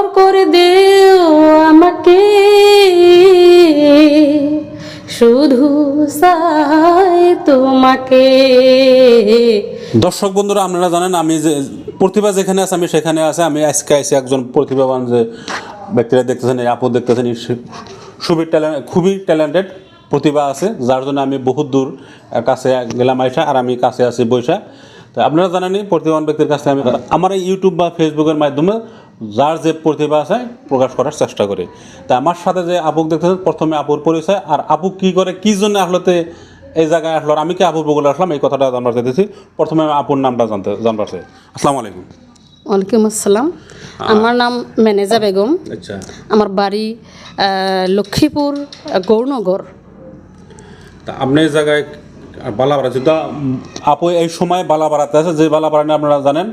অমর করে দেও আমাকে। শুধু চাই তোমাকে। দর্শক বন্ধুরা, আপনারা জানেন আমি যে প্রতিভা যেখানে আছে, আমি সেখানে আছে। আমি আজকে আইসি, একজন প্রতিভাবান যে ব্যক্তিরা দেখতেছেন, এই আপদ দেখতেছেন খুবই ট্যালেন্ট খুবই ট্যালেন্টেড প্রতিভা আছে, যার জন্য আমি বহুত দূর কাছে গেলাম আইসা আর আমি কাছে আছি বৈশা তো আপনারা জানেনই, প্রতিভাবান ব্যক্তির কাছে আমি আমার ইউটিউব বা ফেসবুকের মাধ্যমে যার যে প্রতিভা আছে প্রকাশ করার চেষ্টা করে। তা আমার সাথে যে আপুক দেখতেছেন প্রথমে আপুর পরিচয়। আর আপু কি করে কি জন্য আসলতে এই জায়গায় আসলো? আমি কি আপুর বগুলো আসলাম? এই কথাটা জানবার চাইতেছি। প্রথমে আপুর নামটা জানতে জানবার চাই। আসসালামু আলাইকুম। ওয়ালাইকুম আসসালাম। আমার নাম ম্যানেজা বেগম। আচ্ছা। আমার বাড়ি লক্ষ্মীপুর গৌরনগর। তা আপনি এই জায়গায় বালাপাড়া যেটা আপু এই সময় বালাবাড়াতে আছে। যে বালাপাড়া নিয়ে আপনারা জানেন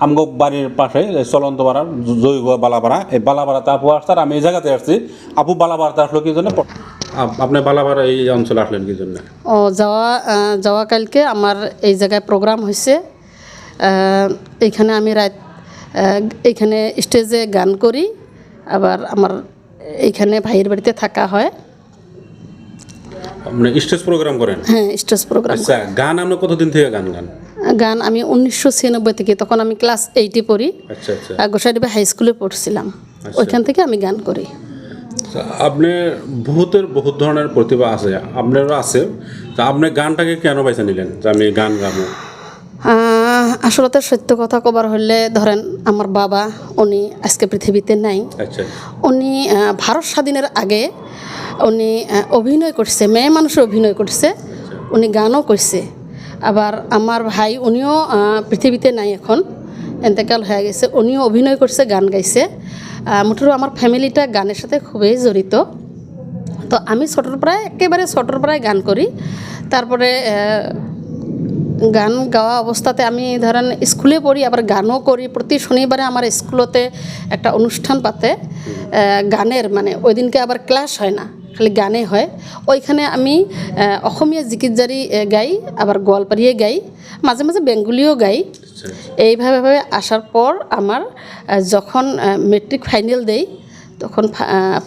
আমগো বাড়ির পাশে চলন্ত পাড়ার জৈব বালাপাড়া। এই বালাপাড়াতে আপু আসছে আর আমি এই জায়গাতে আসছি। আপু বালাপাড়াতে আসলো কি জন্য? আপ- আপনি বালাপাড়া এই অঞ্চলে আসলেন কি জন্য? ও যাওয়া যাওয়া কালকে আমার এই জায়গায় প্রোগ্রাম হয়েছে এইখানে আমি রাত এইখানে স্টেজে গান করি। আবার আমার এইখানে ভাইয়ের বাড়িতে থাকা হয়। আপনি স্টেজ প্রোগ্রাম করেন? হ্যাঁ স্টেজ প্রোগ্রাম। আচ্ছা গান আপনি কতদিন থেকে গান গান? গান আমি উনিশশো ছিয়ানব্বই থেকে তখন আমি ক্লাস এইটে পড়ি। আচ্ছা আচ্ছা। গোসাইডিবা হাই স্কুলে পড়ছিলাম। ওইখান থেকে আমি গান করি। আচ্ছা, আপনি বহুতের বহুত ধরনের প্রতিভা আছে আপনারও আছে। তা আপনি গানটাকে কেন বেছে নিলেন? যে আমি গান গাবো। আহ, আসলতে সত্য কথা কবার হলে ধরেন আমার বাবা উনি আজকে পৃথিবীতে নাই। আচ্ছা উনি ভারত স্বাধীনের আগে উনি অভিনয় করছে মেয়ে মানুষের অভিনয় করছে উনি গানও করছে। আবার আমার ভাই, উনিও পৃথিবীতে নাই এখন এতেকাল হয়ে গেছে। উনিও অভিনয় করছে, গান গাইছে। মুঠুর আমার ফ্যামিলিটা গানের সাথে খুবই জড়িত। তো আমি ছোটোর প্রায়, একেবারে ছোটোর প্রায় গান করি। তারপরে গান গাওয়া অবস্থাতে আমি ধরেন স্কুলে পড়ি, আবার গানও করি। প্রতি শনিবারে আমার স্কুলতে একটা অনুষ্ঠান পাতে। গানের মানে ওই দিনকে আবার ক্লাস হয় না। খালি গানে হয়। ওইখানে আমি অসমীয়া জিকিরজারি গাই আবার গোয়ালপাড়িয়ে গাই মাঝে মাঝে বেঙ্গলিও গাই। এইভাবে আসার পর আমার যখন মেট্রিক ফাইনাল দেই তখন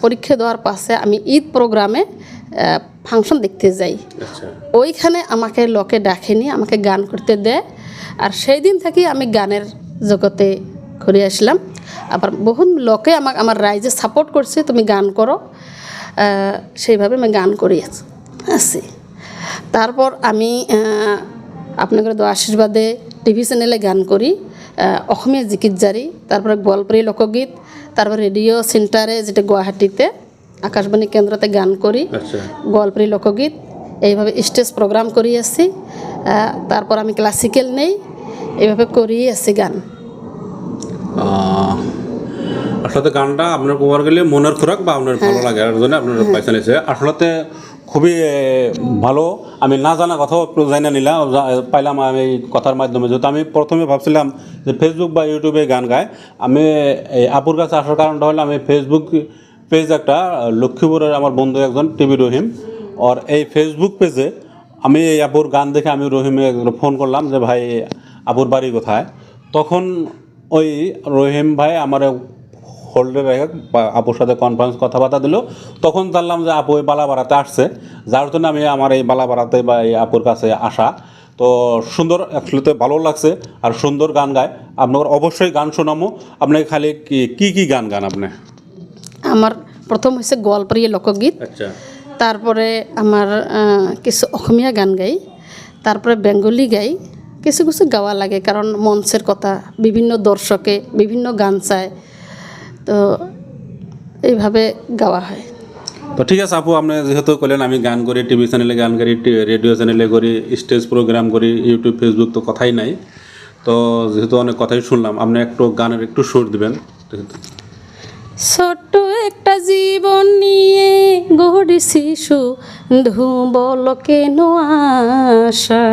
পরীক্ষা দেওয়ার পাশে আমি ঈদ প্রোগ্রামে ফাংশন দেখতে যাই। আচ্ছা। ওইখানে আমাকে লোকে ডাকেনি আমাকে গান করতে দেয়। আর সেই দিন থেকে আমি গানের জগতে ঘুরে আসলাম। আবার বহুত লোকে আমাকে আমার রাইজে সাপোর্ট করছে তুমি গান করো। সেইভাবে আমি গান করি। আছি- আছি তারপর আমি আপনাদের দোয়া আশীর্বাদে টিভি চ্যানেলে গান করি। অসমীয়া জিকির জারি তারপরে গোয়ালপাড়ি লোকগীত তারপর রেডিও সেন্টারে যেটা গুয়াহাটিতে আকাশবাণী কেন্দ্রতে গান করি। আচ্ছা। গোয়ালপাড়ি লোকগীত এইভাবে স্টেজ প্রোগ্রাম করি আহ, তারপর আমি ক্লাসিক্যাল নেই এইভাবে করিয়ে আসছি গান আসলে গানটা আপনার কোবার গেলে মনের খোরাক বা আপনার ভালো লাগে আর জন্য আপনার পয়সা নিয়েছে। আসলে খুবই ভালো। আমি না জানা কথাও জানা নিলাম পাইলাম আমি কথার মাধ্যমে। যেহেতু আমি প্রথমে ভাবছিলাম যে ফেসবুক বা ইউটিউবে গান গায়। আমি এই আপুর কাছে আসার কারণটা হলো আমি ফেসবুক পেজ একটা লক্ষ্মীপুরের আমার বন্ধু একজন টিভি রহিম। আর এই ফেসবুক পেজে আমি এই আপুর গান দেখে আমি রহিমে ফোন করলাম যে ভাই আপুর বাড়ি কোথায়? তখন ওই রহিম ভাই আমার হোল্ডে রেখে বা- আপুর সাথে কনফারেন্স কথাবার্তা দিল। তখন জানলাম যে আপু ওই বালাবাড়াতে আসছে। যার জন্য আমি আমার এই বালাবাড়াতে বা এই আপুর কাছে আসা। তো সুন্দর অ্যাকচুয়ালিতে ভালো লাগছে আর সুন্দর গান গায়। আপনার অবশ্যই গান শোনামো। আপনি খালি কি কি গান গান আপনি? আমার প্রথম হয়েছে গোয়ালপাড়ি লোকগীত। আচ্ছা। তারপরে আমার কিছু অসমীয়া গান গাই। তারপরে বেঙ্গলি গাই। কিছু কিছু গাওয়া লাগে। কারণ মঞ্চের কথা বিভিন্ন দর্শকে বিভিন্ন গান চায়। তো এইভাবে গাওয়া হয়। তো ঠিক আছে আপু আপনি যেহেতু করলেন আমি গান করি টিভি চ্যানেলে গান করি রেডিও চ্যানেলে করি স্টেজ প্রোগ্রাম করি ইউটিউব ফেসবুক তো কথাই নাই। তো যেহেতু অনেক কথাই শুনলাম আপনি একটু গানের একটু সুর দিবেন। ছোট্ট একটা জীবন নিয়ে গড়ি শিশু ধুবল কেন আশা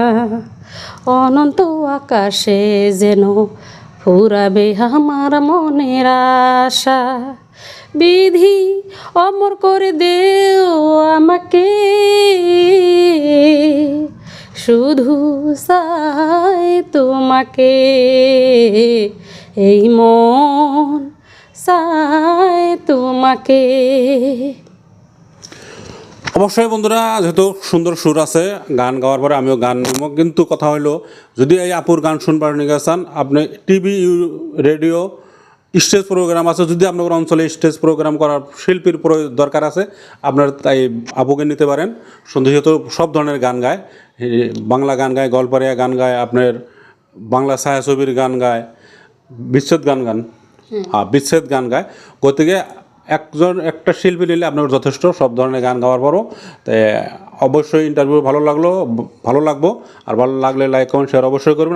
অনন্ত আকাশে যেন ফুরাবে আমার মনের আশা। বিধি অমর করে দেও আমাকে। শুধু চাই তোমাকে। এই মন চায় তোমাকে। অবশ্যই বন্ধুরা যেহেতু সুন্দর সুর আছে গান গাওয়ার পরে আমিও গান নেব কিন্তু কথা হলো যদি এই আপুর গান শুনবার নিয়ে চান আপনি টিভি রেডিও স্টেজ প্রোগ্রাম আছে যদি আপনার অঞ্চলে স্টেজ প্রোগ্রাম করার শিল্পীর দরকার আছে আপনার তাই আপুকে নিতে পারেন। সুন্দর যেহেতু সব ধরনের গান গায় বাংলা গান গায় গল্পারিয়া গান গায় আপনার বাংলা ছায়াছবির গান গায় বিচ্ছেদ গান গান হ্যাঁ বিচ্ছেদ গান গায়। গতিকে একজন, একটা শিল্পী নিলে আপনার যথেষ্ট, সব ধরনের গান গাওয়ার পরও। তাই অবশ্যই ইন্টারভিউ ভালো লাগল, ভালো লাগবো, আর ভালো লাগলে লাইক কমেন্ট শেয়ার অবশ্যই করবেন।